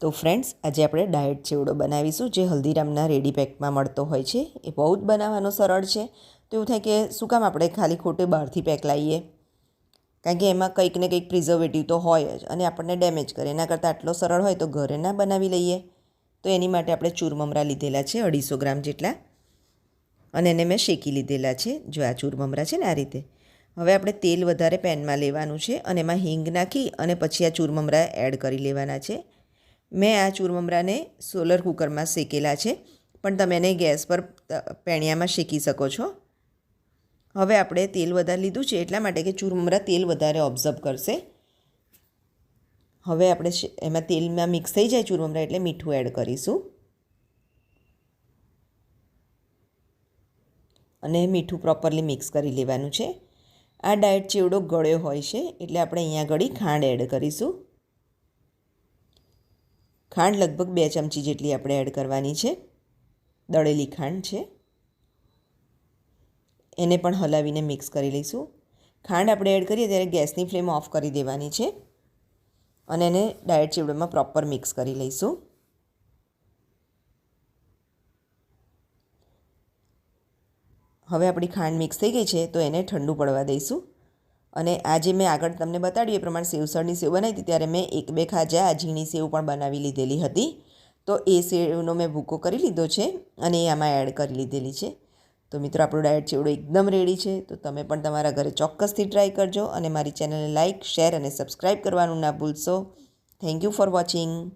તો ફ્રેન્ડ્સ આજે આપણે ડાયટ ચેવડો બનાવીશું જે હલ્દીરામના રેડી પેકમાં મળતો હોય છે. એ બહુ જ બનાવવાનો સરળ છે. તો એવું થાય કે શું કામ આપણે ખાલી ખોટે બહારથી પેક લાવીએ? કારણ કે એમાં કંઈક ને કંઈક પ્રિઝર્વેટિવ તો હોય જ અને આપણને ડેમેજ કરે. એના કરતાં આટલો સરળ હોય તો ઘરે ના બનાવી લઈએ. તો એની માટે આપણે ચૂરમમરા લીધેલા છે, અઢીસો ગ્રામ જેટલા. અને એને મેં શેકી લીધેલા છે. જો આ ચૂરમમરા છે ને આ રીતે. હવે આપણે તેલ વધારે પેનમાં લેવાનું છે અને એમાં હિંગ નાખી અને પછી આ ચૂરમમરા એડ કરી લેવાના છે. મેં આ ચૂરમમરાને સોલર કુકરમાં શેકેલા છે, પણ તમે એને ગેસ પર પેણિયામાં શેકી શકો છો. હવે આપણે તેલ વધારે લીધું છે, એટલા માટે કે ચૂરમમરા તેલ વધારે ઓબ્ઝર્વ કરશે. હવે આપણે એમાં તેલમાં મિક્સ થઈ જાય ચૂરમમરા એટલે મીઠું એડ કરીશું. અને મીઠું પ્રોપરલી મિક્સ કરી લેવાનું છે. આ ડાયટ ચેવડો ગળ્યો હોય છે, એટલે આપણે અહીંયા ગળી ખાંડ એડ કરીશું. ખાંડ લગભગ બે ચમચી જેટલી આપણે એડ કરવાની છે. દળેલી ખાંડ છે. એને પણ હલાવીને મિક્સ કરી લઈશું. ખાંડ આપણે એડ કરીએ ત્યારે ગેસની ફ્લેમ ઓફ કરી દેવાની છે. અને એને ડાયટ ચીવડામાં પ્રોપર મિક્સ કરી લઈશું. હવે આપણી ખાંડ મિક્સ થઈ ગઈ છે તો એને ઠંડુ પડવા દઈશું. અને આજે મેં આગળ તમને બતાડ્યું એ પ્રમાણે સેવસળની સેવ બનાવી હતી, ત્યારે મેં એક બે ખાજા ઝીણી સેવ પણ બનાવી લીધેલી હતી. તો એ સેવનો મેં ભૂકો કરી લીધો છે અને એ આમાં એડ કરી લીધેલી છે. તો મિત્રો, આપણો ડાયટ ચેવડો એકદમ રેડી છે. તો તમે પણ તમારા ઘરે ચોક્કસથી ટ્રાય કરજો અને મારી ચેનલને લાઇક શેર અને સબસ્ક્રાઈબ કરવાનું ના ભૂલશો. Thank you for watching.